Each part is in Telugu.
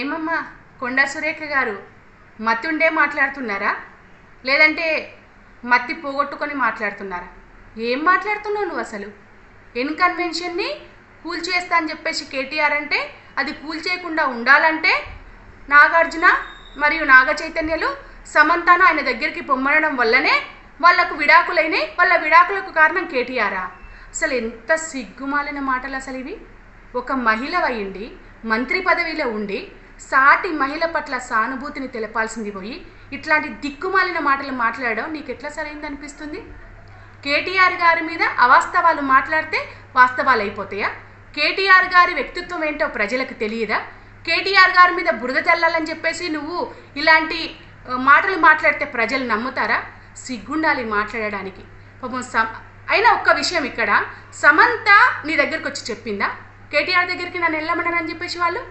ఏమమ్మా కొండా సురేఖ గారు మత్తుండే మాట్లాడుతున్నారా? లేదంటే మత్తి పోగొట్టుకొని మాట్లాడుతున్నారా? ఏం మాట్లాడుతున్నావు నువ్వు అసలు? ఎన్ కన్వెన్షన్ని కూల్ చేస్తా అని చెప్పేసి కేటీఆర్ అంటే అది కూల్ చేయకుండా ఉండాలంటే నాగార్జున మరియు నాగ చైతన్యలు సమంతను ఆయన దగ్గరికి పొమ్మనడం వల్లనే వాళ్ళకు విడాకులైనాయి వాళ్ళ విడాకులకు కారణం కేటీఆరా? అసలు ఎంత సిగ్గుమాలిన మాటలు అసలు ఇవి? ఒక మహిళ అయ్యిండి మంత్రి పదవిలో ఉండి సాటి మహిళ పట్ల సానుభూతిని తెలపాల్సింది పోయి ఇట్లాంటి దిక్కుమాలిన మాటలు మాట్లాడడం నీకు ఎట్లా సరైంది అనిపిస్తుంది కేటీఆర్ గారి మీద అవాస్తవాలు మాట్లాడితే వాస్తవాలు అయిపోతాయా కేటీఆర్ గారి వ్యక్తిత్వం ఏంటో ప్రజలకు తెలియదా? కేటీఆర్ గారి మీద బురద చల్లాలని చెప్పేసి నువ్వు ఇలాంటి మాటలు మాట్లాడితే ప్రజలు నమ్ముతారా? సిగ్గుండాలి మాట్లాడడానికి. పాపం సమ అయినా ఒక్క విషయం ఇక్కడ. సమంత నీ దగ్గరకు వచ్చి చెప్పిందా? కేటీఆర్ దగ్గరికి నన్ను వెళ్ళమన్నారని చెప్పేసి వాళ్ళు?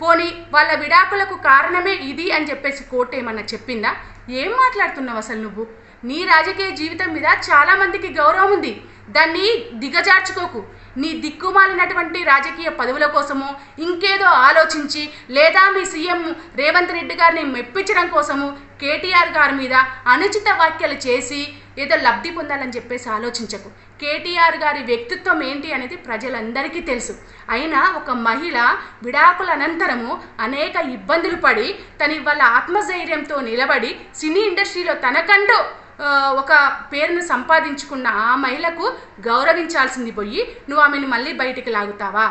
పోనీ వాళ్ళ విడాకులకు కారణమే ఇది అని చెప్పేసి కోర్టు ఏమన్నా చెప్పిందా? ఏం మాట్లాడుతున్నావు అసలు నువ్వు? నీ రాజకీయ జీవితం మీద చాలామందికి గౌరవం ఉంది. దాన్ని దిగజార్చుకోకు. నీ దిక్కుమాలినటువంటి రాజకీయ పదవుల కోసము ఇంకేదో ఆలోచించి లేదా మీ సీఎం రేవంత్ రెడ్డి గారిని మెప్పించడం కోసము కేటీఆర్ గారి మీద అనుచిత వ్యాఖ్యలు చేసి ఏదో లబ్ధి పొందాలని చెప్పేసి ఆలోచించకు. కేటీఆర్ గారి వ్యక్తిత్వం ఏంటి అనేది ప్రజలందరికీ తెలుసు. అయినా ఒక మహిళ విడాకుల అనంతరము అనేక ఇబ్బందులు పడి తన వాళ్ళ ఆత్మధైర్యంతో నిలబడి సినీ ఇండస్ట్రీలో తనకంటూ ఒక పేరును సంపాదించుకున్న ఆ మహిళకు గౌరవించాల్సింది పోయి నువ్వు ఆమెను మళ్ళీ బయటికి లాగుతావా?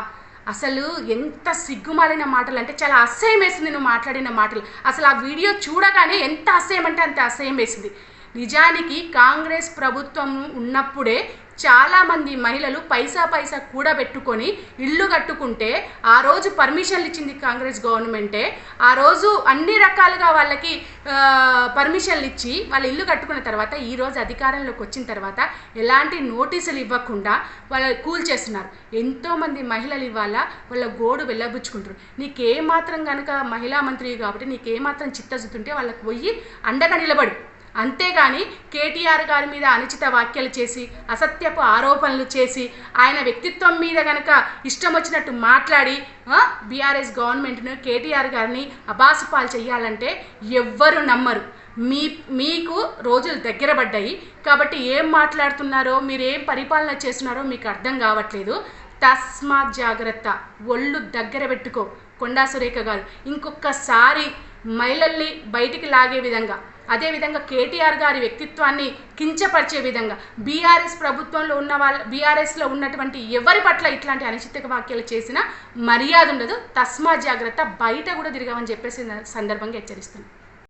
అసలు ఎంత సిగ్గుమాలిన మాటలు అంటే చాలా అసహ్యం వేసింది నువ్వు మాట్లాడిన మాటలు. అసలు ఆ వీడియో చూడగానే ఎంత అసహ్యం అంటే అంత అసహ్యం వేసింది. నిజానికి కాంగ్రెస్ ప్రభుత్వం ఉన్నప్పుడే చాలామంది మహిళలు పైసా పైసా కూడబెట్టుకొని ఇల్లు కట్టుకుంటే ఆ రోజు పర్మిషన్లు ఇచ్చింది కాంగ్రెస్ గవర్నమెంటే. ఆ రోజు అన్ని రకాలుగా వాళ్ళకి పర్మిషన్లు ఇచ్చి వాళ్ళ ఇల్లు కట్టుకున్న తర్వాత ఈ రోజు అధికారంలోకి వచ్చిన తర్వాత ఎలాంటి నోటీసులు ఇవ్వకుండా వాళ్ళు కూల్ చేస్తున్నారు. ఎంతోమంది మహిళలు ఇవాళ వాళ్ళ గోడు వెళ్ళబుచ్చుకుంటారు. నీకేమాత్రం కనుక మహిళా మంత్రి కాబట్టి నీకేమాత్రం చిత్తశుద్ధి ఉంటే వాళ్ళకి పోయి అండగా నిలబడు. అంతేగాని కేటీఆర్ గారి మీద అనుచిత వ్యాఖ్యలు చేసి అసత్యపు ఆరోపణలు చేసి ఆయన వ్యక్తిత్వం మీద గనక ఇష్టం వచ్చినట్టు మాట్లాడి బీఆర్ఎస్ గవర్నమెంట్ను కేటీఆర్ గారిని అబాసుపాలు చేయాలంటే ఎవ్వరు నమ్మరు. మీ మీకు రోజులు దగ్గర పడ్డాయి. కాబట్టి ఏం మాట్లాడుతున్నారో మీరు ఏం పరిపాలన చేస్తున్నారో మీకు అర్థం కావట్లేదు. తస్మాత్ జాగ్రత్త. ఒళ్ళు దగ్గర పెట్టుకో. కొండా సురేఖ గారు ఇంకొకసారి మహిళల్ని బయటికి లాగే విధంగా. అదేవిధంగా కేటీఆర్ గారి వ్యక్తిత్వాన్ని కించపరిచే విధంగా బీఆర్ఎస్ ప్రభుత్వంలో ఉన్న వాళ్ళ బీఆర్ఎస్లో ఉన్నటువంటి ఎవరి పట్ల ఇట్లాంటి అనిశ్చిత వ్యాఖ్యలు చేసినా మర్యాద ఉండదు తస్మా జాగ్రత్త బయట కూడా తిరగమని చెప్పేసి సందర్భంగా హెచ్చరిస్తున్నాను